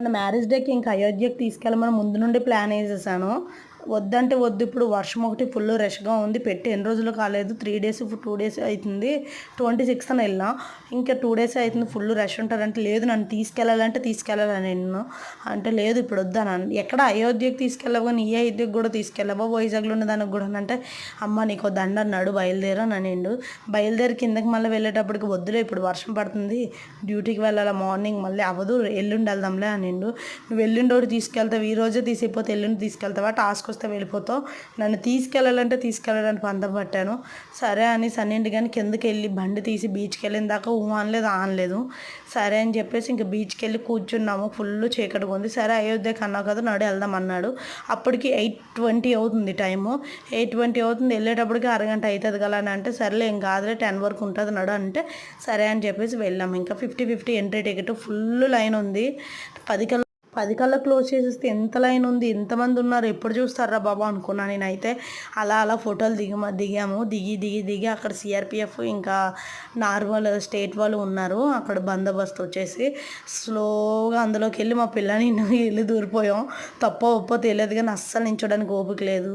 Marriage డేకి ఇంకా అయోధ్యకి తీసుకెళ్ళమని ముందు నుండి ప్లాన్ వేసేసాను. వద్దంటే వద్దు. ఇప్పుడు వర్షం ఒకటి ఫుల్ రష్గా ఉంది. పెట్టి ఎన్ని రోజులు కాలేదు. త్రీ డేస్ టూ డేస్ అవుతుంది ట్వంటీ సిక్స్త్ అని వెళ్ళినా. ఇంకా టూ డేస్ అవుతుంది ఫుల్ రష్ ఉంటారంటే లేదు నన్ను తీసుకెళ్ళాలంటే తీసుకెళ్ళాలని నిన్ను. అంటే లేదు ఇప్పుడు వద్దాను ఎక్కడ అయోధ్యకి తీసుకెళ్ళవు నీ అయోధ్యకి కూడా తీసుకెళ్ళవో? వైజాగ్లో ఉన్న దానికి కూడా అంటే అమ్మ నీకు దండ అన్నాడు బయలుదేరా నన్ను బయలుదేరి కిందకి మళ్ళీ వెళ్ళేటప్పటికి వద్దులే ఇప్పుడు వర్షం పడుతుంది. డ్యూటీకి వెళ్ళాలి? మార్నింగ్ మళ్ళీ అవ్వదు. ఎల్లుండి వెళ్దాంలే అనిండు. నువ్వు ఎల్లుండి ఒకటి తీసుకెళ్తావు ఈ రోజే తీసిపోతే ఎల్లుండి తీసుకెళ్తావా? టాస్క్ వస్తే వెళ్ళిపోతావు నన్ను తీసుకెళ్ళాలంటే తీసుకెళ్ళడానికి పందం పట్టాను. సరే అని సన్నింటి కానీ కిందకి వెళ్ళి బండి తీసి బీచ్కి వెళ్ళిన దాకా ఊ అనలేదు ఆనలేదు. సరే అని చెప్పేసి ఇంక బీచ్కి వెళ్ళి కూర్చున్నాము. ఫుల్ చీకటిగా ఉంది. సరే అయోధ్యకి అన్నావు కదా నడు వెళ్దాం అన్నాడు. అప్పటికి ఎయిట్ ట్వంటీ అవుతుంది టైము ఎయిట్ ట్వంటీ అవుతుంది. వెళ్ళేటప్పటికి అరగంట అవుతుంది కదా అని అంటే సరేలే ఏం కాదులే టెన్ వరకు ఉంటుంది నడు అంటే సరే అని చెప్పేసి వెళ్ళాము. ఇంకా fifty fifty entry ticket full line ఉంది. పది పది కల్లా క్లోజ్ చేసేస్తే ఎంత లైన్ ఉంది ఎంతమంది ఉన్నారు ఎప్పుడు చూస్తారా బాబా అనుకున్నా నేనైతే. అలా అలా ఫోటోలు దిగి దిగాము. దిగి దిగి దిగి అక్కడ సిఆర్పిఎఫ్ ఇంకా నార్మల్ స్టేట్ వాళ్ళు ఉన్నారు. అక్కడ బందోబస్తు వచ్చేసి స్లోగా అందులోకి వెళ్ళి మా పిల్లని వెళ్ళి దూరిపోయాం. తప్ప ఒప్పో తెలియదు కానీ అస్సలు నించోడానికి ఓపిక లేదు.